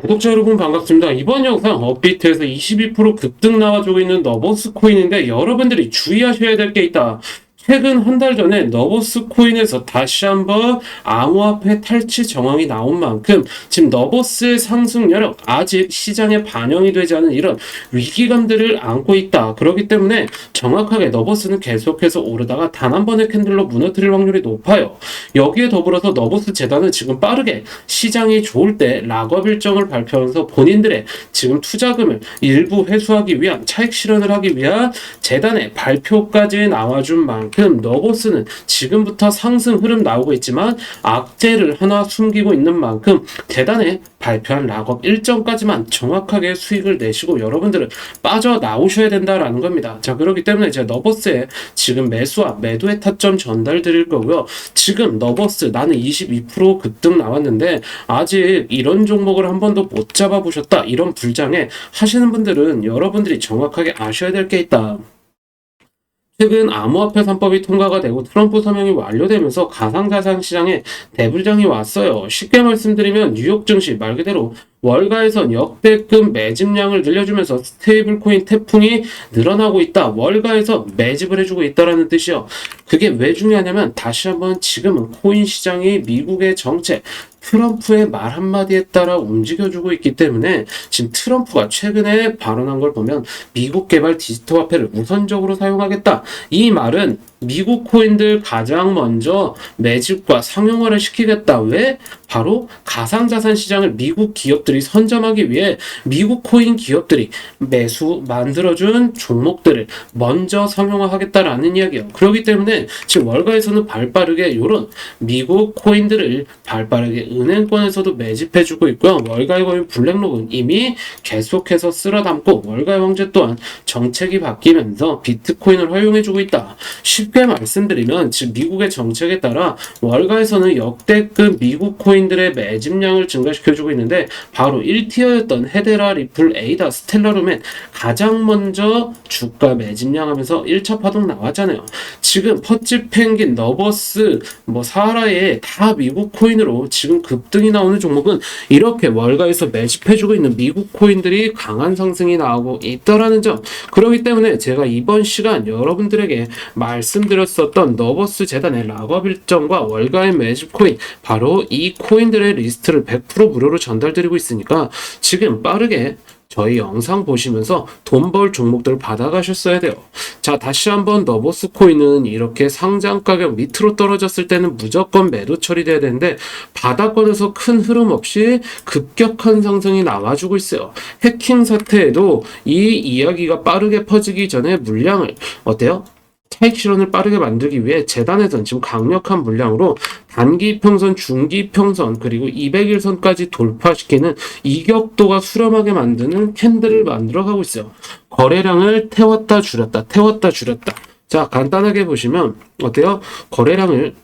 구독자 여러분 반갑습니다. 이번 영상 업비트에서 22% 급등 나와주고 있는 너버스 코인인데 여러분들이 주의하셔야 될 게 있다. 최근 한 달 전에 너버스 코인에서 다시 한번 암호화폐 탈취 정황이 나온 만큼 지금 너버스의 상승 여력 아직 시장에 반영이 되지 않은 이런 위기감들을 안고 있다. 그렇기 때문에 정확하게 너버스는 계속해서 오르다가 단 한 번의 캔들로 무너뜨릴 확률이 높아요. 여기에 더불어서 너버스 재단은 지금 빠르게 시장이 좋을 때 락업 일정을 발표하면서 본인들의 지금 투자금을 일부 회수하기 위한 차익 실현을 하기 위한 재단의 발표까지 나와준 만큼 너버스는 지금부터 상승 흐름 나오고 있지만 악재를 하나 숨기고 있는 만큼 재단의 발표한 락업 일정까지만 정확하게 수익을 내시고 여러분들은 빠져나오셔야 된다라는 겁니다. 자, 그렇기 때문에 제가 너버스에 지금 매수와 매도의 타점 전달 드릴 거고요. 지금 너버스 나는 22% 급등 나왔는데 아직 이런 종목을 한 번도 못 잡아보셨다. 이런 불장에 하시는 분들은 여러분들이 정확하게 아셔야 될 게 있다. 최근 암호화폐 3법이 통과가 되고 트럼프 서명이 완료되면서 가상자산 시장에 대불장이 왔어요. 쉽게 말씀드리면 뉴욕 증시 말 그대로 월가에선 역대급 매집량을 늘려주면서 스테이블 코인 태풍이 늘어나고 있다. 월가에서 매집을 해주고 있다라는 뜻이요. 그게 왜 중요하냐면 다시 한번 지금은 코인 시장이 미국의 정책 트럼프의 말 한마디에 따라 움직여주고 있기 때문에 지금 트럼프가 최근에 발언한 걸 보면 미국 개발 디지털 화폐를 우선적으로 사용하겠다. 이 말은 미국 코인들 가장 먼저 매집과 상용화를 시키겠다. 왜? 바로 가상자산 시장을 미국 기업들이 선점하기 위해 미국 코인 기업들이 매수 만들어준 종목들을 먼저 상용화하겠다라는 이야기예요. 그렇기 때문에 지금 월가에서는 발빠르게 이런 미국 코인들을 발빠르게 은행권에서도 매집해주고 있고요. 월가의 거인 블랙록은 이미 계속해서 쓸어 담고 월가의 황제 또한 정책이 바뀌면서 비트코인을 활용해주고 있다. 쉽게 말씀드리면 지금 미국의 정책에 따라 월가에서는 역대급 미국 코인들의 매집량을 증가시켜주고 있는데 바로 1티어였던 헤데라, 리플, 에이다, 스텔라룸엔 가장 먼저 주가 매집량 하면서 1차 파동 나왔잖아요. 지금 퍼치 펭귄, 너버스, 뭐 사하라에 다 미국 코인으로 지금 급등이 나오는 종목은 이렇게 월가에서 매집해주고 있는 미국 코인들이 강한 상승이 나오고 있다라는 점. 그렇기 때문에 제가 이번 시간 여러분들에게 말씀 드렸었던 너버스 재단의 락업 일정과 월가의 매집 코인 바로 이 코인들의 리스트를 100% 무료로 전달드리고 있으니까 지금 빠르게 저희 영상 보시면서 돈 벌 종목들 받아가셨어야 돼요. 자, 다시 한번 너버스 코인은 이렇게 상장 가격 밑으로 떨어졌을 때는 무조건 매도 처리돼야 되는데 바닥권에서 큰 흐름 없이 급격한 상승이 나와주고 있어요. 해킹 사태에도 이 이야기가 빠르게 퍼지기 전에 물량을 어때요? 차익 실현을 빠르게 만들기 위해 재단에서는 지금 강력한 물량으로 단기 평선, 중기 평선, 그리고 200일선까지 돌파시키는 이격도가 수렴하게 만드는 캔들을 만들어 가고 있어요. 거래량을 태웠다 줄였다, 태웠다 줄였다. 자, 간단하게 보시면 어때요? 거래량을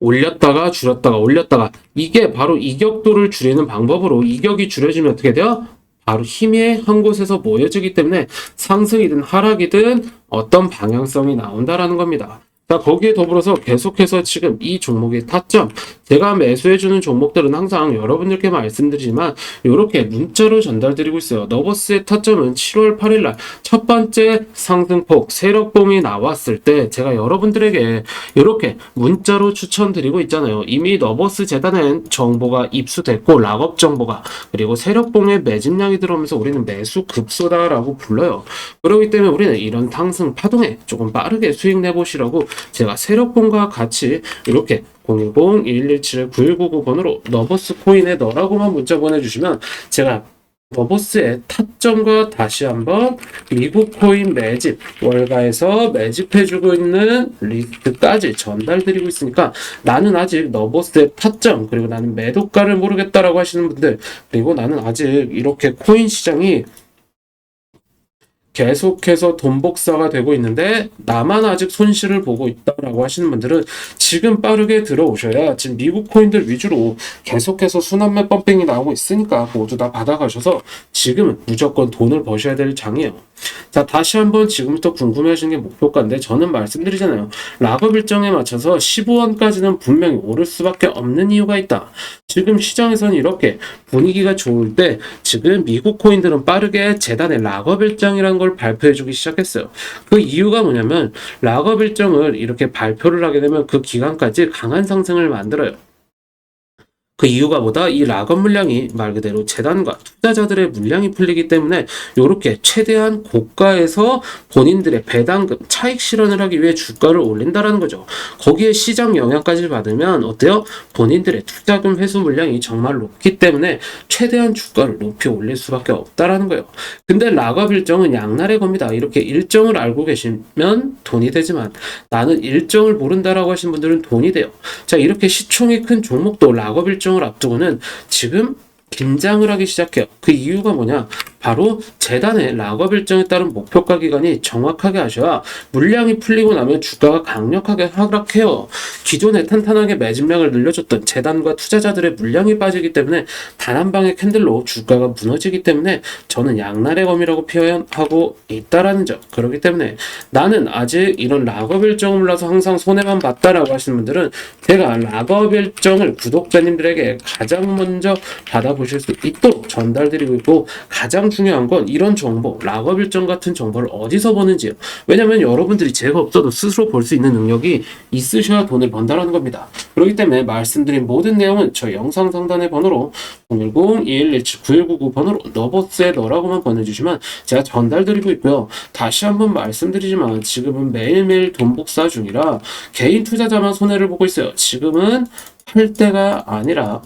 올렸다가 줄였다가 올렸다가 이게 바로 이격도를 줄이는 방법으로 이격이 줄여지면 어떻게 돼요? 바로 힘이 한 곳에서 모여지기 때문에 상승이든 하락이든 어떤 방향성이 나온다라는 겁니다. 자, 거기에 더불어서 계속해서 지금 이 종목의 타점, 제가 매수해주는 종목들은 항상 여러분들께 말씀드리지만, 이렇게 문자로 전달드리고 있어요. 너버스의 타점은 7월 8일날 첫 번째 상승폭, 세력봉이 나왔을 때, 제가 여러분들에게 이렇게 문자로 추천드리고 있잖아요. 이미 너버스 재단엔 정보가 입수됐고, 락업 정보가, 그리고 세력봉의 매집량이 들어오면서 우리는 매수 급소다라고 불러요. 그렇기 때문에 우리는 이런 상승 파동에 조금 빠르게 수익 내보시라고 제가 세력본과 같이 이렇게 010-2117-9199번으로 너버스 코인에 너라고만 문자 보내주시면 제가 너버스의 타점과 다시 한번 미국 코인 매집 월가에서 매집해주고 있는 리스트까지 전달드리고 있으니까 나는 아직 너버스의 타점 그리고 나는 매도가를 모르겠다라고 하시는 분들 그리고 나는 아직 이렇게 코인 시장이 계속해서 돈 복사가 되고 있는데 나만 아직 손실을 보고 있다라고 하시는 분들은 지금 빠르게 들어오셔야 지금 미국 코인들 위주로 계속해서 순환매 펌핑이 나오고 있으니까 모두 다 받아가셔서 지금은 무조건 돈을 버셔야 될 장이에요. 자 다시 한번 지금부터 궁금해하시는 게 목표가인데 저는 말씀드리잖아요. 락업 일정에 맞춰서 15원까지는 분명히 오를 수밖에 없는 이유가 있다. 지금 시장에서는 이렇게 분위기가 좋을 때 지금 미국 코인들은 빠르게 재단의 락업 일정이라는 걸 발표해주기 시작했어요. 그 이유가 뭐냐면 락업 일정을 이렇게 발표를 하게 되면 그 기간까지 강한 상승을 만들어요. 그 이유가 뭐다? 이 락업 물량이 말 그대로 재단과 투자자들의 물량이 풀리기 때문에 이렇게 최대한 고가에서 본인들의 배당금, 차익 실현을 하기 위해 주가를 올린다라는 거죠. 거기에 시장 영향까지 받으면 어때요? 본인들의 투자금 회수 물량이 정말 높기 때문에 최대한 주가를 높이 올릴 수밖에 없다라는 거예요. 근데 락업 일정은 양날의 겁니다. 이렇게 일정을 알고 계시면 돈이 되지만 나는 일정을 모른다라고 하신 분들은 돈이 돼요. 자, 이렇게 시총이 큰 종목도 락업 일정 을 앞두고는 지금 긴장을 하기 시작해요. 그 이유가 뭐냐? 바로 재단의 락업 일정에 따른 목표가 기간이 정확하게 하셔야 물량이 풀리고 나면 주가가 강력하게 하락해요. 기존에 탄탄하게 매집량을 늘려줬던 재단과 투자자들의 물량이 빠지기 때문에 단 한 방의 캔들로 주가가 무너지기 때문에 저는 양날의 검이라고 표현하고 있다라는 점. 그렇기 때문에 나는 아직 이런 락업 일정을 몰라서 항상 손해만 봤다라고 하시는 분들은 제가 락업 일정을 구독자님들에게 가장 먼저 받아보실 수 있도록 전달드리고 있고 가장 중요한 건 이런 정보, 락업 일정 같은 정보를 어디서 보는지요. 왜냐면 여러분들이 제가 없어도 스스로 볼 수 있는 능력이 있으셔야 돈을 번다라는 겁니다. 그렇기 때문에 말씀드린 모든 내용은 저 영상 상단의 번호로 010-2117-9199 번호로 너버스의 너라고만 보내주시면 제가 전달드리고 있고요. 다시 한번 말씀드리지만 지금은 매일매일 돈 복사 중이라 개인 투자자만 손해를 보고 있어요. 지금은 팔 때가 아니라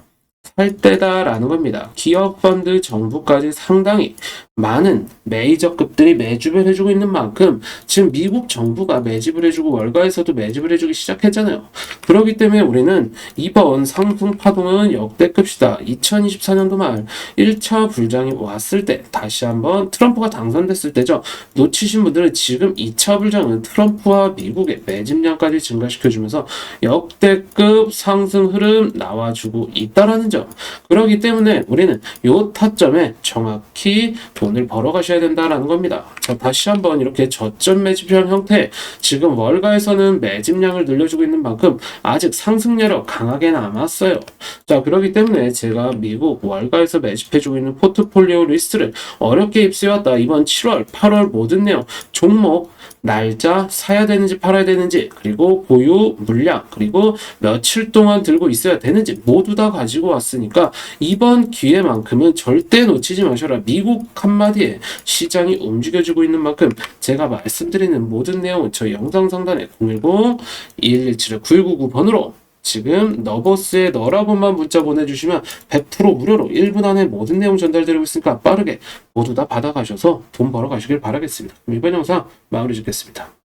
살 때다라는 겁니다. 기업 펀드 정부까지 상당히 많은 메이저급들이 매집을 해주고 있는 만큼 지금 미국 정부가 매집을 해주고 월가에서도 매집을 해주기 시작했잖아요. 그렇기 때문에 우리는 이번 상승 파동은 역대급이다. 2024년도 말 1차 불장이 왔을 때 다시 한번 트럼프가 당선됐을 때죠. 놓치신 분들은 지금 2차 불장은 트럼프와 미국의 매집량까지 증가시켜주면서 역대급 상승 흐름 나와주고 있다라는 점. 그렇기 때문에 우리는 요 타점에 정확히 돈을 벌어 가셔야 된다라는 겁니다. 자, 다시 한번 이렇게 저점 매집형 형태 지금 월가에서는 매집량을 늘려주고 있는 만큼 아직 상승 여력 강하게 남았어요. 자, 그렇기 때문에 제가 미국 월가에서 매집해주고 있는 포트폴리오 리스트를 어렵게 입수해왔다. 이번 7월, 8월 모든 내용 종목 날짜 사야 되는지 팔아야 되는지 그리고 보유 물량 그리고 며칠 동안 들고 있어야 되는지 모두 다 가지고 왔으니까 이번 기회만큼은 절대 놓치지 마셔라. 미국 한마디에 시장이 움직여주고 있는 만큼 제가 말씀드리는 모든 내용은 저희 영상 상단에 010-2117-9199번으로 지금 너버스의 너라고만 문자 보내주시면 100% 무료로 1분 안에 모든 내용 전달드리고 있으니까 빠르게 모두 다 받아가셔서 돈 벌어 가시길 바라겠습니다. 이번 영상 마무리 짓겠습니다.